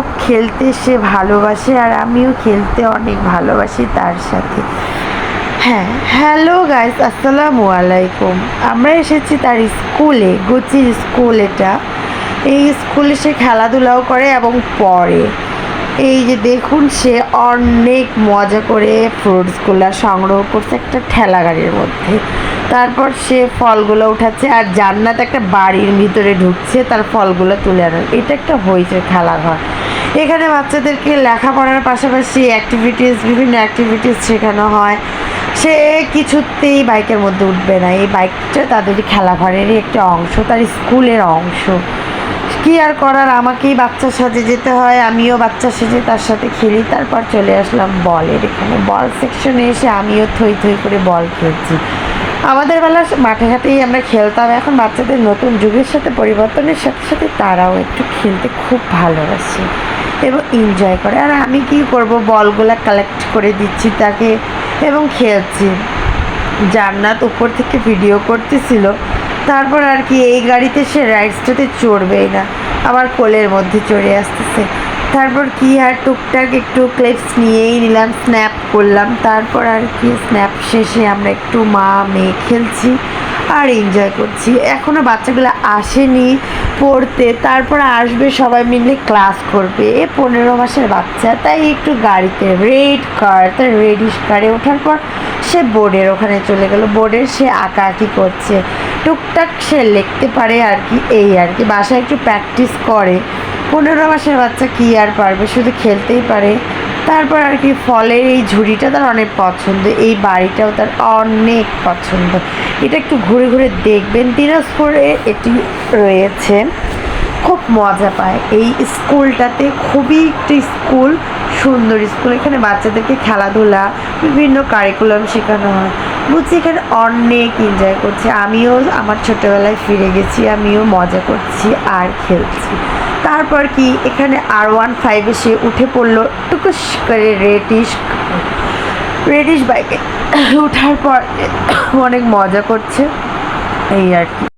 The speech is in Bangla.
খুব খেলতে সে ভালোবাসে আর আমিও খেলতে অনেক ভালোবাসি তার সাথে। হ্যাঁ হ্যালো গাইস আসসালামু আলাইকুম। আমরা এসেছি তার স্কুলে, গুচির স্কুল এটা। এই স্কুলে সে খেলাধুলাও করে এবং পড়ে। এই যে দেখুন, সে অনেক মজা করে ফ্রুটসগুলো সংগ্রহ করছে একটা ঠেলা গাড়ির মধ্যে। তারপর সে ফলগুলো উঠাচ্ছে, আর জান্নাত একটা বাড়ির ভিতরে ঢুকছে, তার ফলগুলো তুলে আনার এটা একটা হয়েছে খেলাঘর এখানে বাচ্চাদেরকে লেখাপড়ার পাশাপাশি অ্যাক্টিভিটিস বিভিন্ন অ্যাক্টিভিটিস শেখানো হয়। সে কিছুতেই বাইকের মধ্যে উঠবে না। এই বাইকটা তাদের খেলাঘরেরই একটা অংশ, তার স্কুলের অংশ। কি আর করার? আমাকেই বাচ্চার সাথে যেতে হয়, আমিও বাচ্চার সাথে তার সাথে খেলি। তারপর চলে আসলাম বলের এখানে। বল সেকশনে এসে আমিও থই থই করে বল খেলছি। আমাদের বেলা মাঠে ঘাটেই আমরা খেলতাম। এখন বাচ্চাদের নতুন যুগের সাথে পরিবর্তনের সাথে সাথে তারাও একটু খেলতে খুব ভালোবাসে এবং এনজয় করে। আর আমি কি করব? বলগুলো কালেক্ট করে দিচ্ছি তাকে এবং খেলছি। জান্নাত উপর থেকে ভিডিও করতেছিল। তারপর আর কি, এই গাড়িতে সে রাইডসটাতে চড়বেই না। আবার কোলের মধ্যে চড়ে আসতেছে। তারপর কি আর টুকটাক একটু ক্লিপস নিয়েই নিলাম স্ন্যাপ করলাম। তারপর আর কি স্ন্যাপ শেষে আমরা একটু মা, মেয়ে খেলছি আর এনজয় করছি। এখনও বাচ্চাগুলো আসেনি পড়তে। তারপর আসবে সবাই মিলে ক্লাস করবে। এ পনেরো মাসের বাচ্চা, তাই একটু গাড়িতে রেড কার তার রেডিশ কারে ওঠার পর সে বোর্ডের ওখানে চলে গেল। বোর্ডের সে আঁকা আঁকি করছে? টুকটাক সে লিখতে পারে আর কি, এই আর কি। বাসায় একটু প্র্যাকটিস করে। পনেরো মাসের বাচ্চা কী আর পারবে? শুধু খেলতেই পারে। তারপর আর কি, ফলের এই ঝুড়িটা তার অনেক পছন্দ। এই বাড়িটাও তার অনেক পছন্দ। এটা একটু ঘুরে ঘুরে দেখবেন। দিনাজপুরে এটি রয়েছে। খুব মজা পায়। এই স্কুলটাতে খুবই একটি স্কুল। সুন্দর স্কুল। এখানে বাচ্চাদেরকে খেলাধুলা, বিভিন্ন কারিকুলাম শেখানো হয়। বুঝছি এখানে অনেক এনজয় করছে। আমিও আমার ছোটোবেলায় ফিরে গেছি, আমিও মজা করছি আর খেলছি। তারপর কি, এখানে আর ওয়ান ফাইভ এসে উঠে পড়ল, টুকুস করে রেডিশ রেডিশ বাইকে ওঠার পর অনেক মজা করছে। এই আর কি।